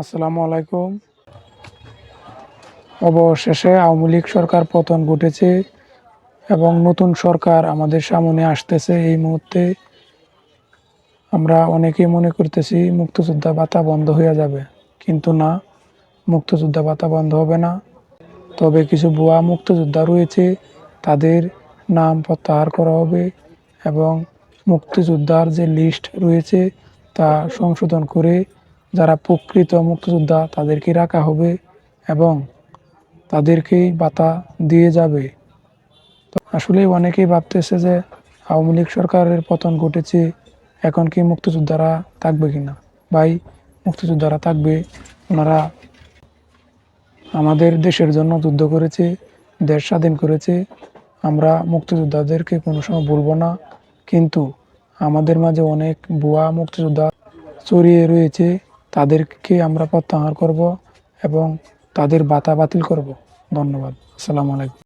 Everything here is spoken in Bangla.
আসসালামু আলাইকুম। অবশেষে আওয়ামী লীগ সরকার পতন ঘটেছে এবং নতুন সরকার আমাদের সামনে আসতেছে এই মুহূর্তে। আমরা অনেকেই মনে করতেছি মুক্তিযোদ্ধা ভাতা বন্ধ হয়ে যাবে, কিন্তু না, মুক্তিযোদ্ধা ভাতা বন্ধ হবে না। তবে কিছু ভুয়া মুক্তিযোদ্ধা রয়েছে, তাদের নাম প্রত্যাহার করা হবে এবং মুক্তিযোদ্ধার যে লিস্ট রয়েছে তা সংশোধন করে যারা প্রকৃত মুক্তিযোদ্ধা, তাদেরকে রাখা হবে এবং তাদেরকেই বাতা দিয়ে যাবে। তো অনেকেই ভাবতেছে যে আওয়ামী লীগ সরকারের পতন ঘটেছে, এখন কি মুক্তিযোদ্ধারা থাকবে কিনা ভাই, মুক্তিযোদ্ধারা থাকবে, ওনারা আমাদের দেশের জন্য যুদ্ধ করেছে, দেশ স্বাধীন করেছে, আমরা মুক্তিযোদ্ধাদেরকে কোনো সময় ভুলবো না। কিন্তু আমাদের মাঝে অনেক ভুয়া মুক্তিযোদ্ধা ছড়িয়ে রয়েছে তাদেরকে আমরা প্রত্যাহার করব এবং তাদের বাতা বাতিল করব। ধন্যবাদ। আসসালামু আলাইকুম।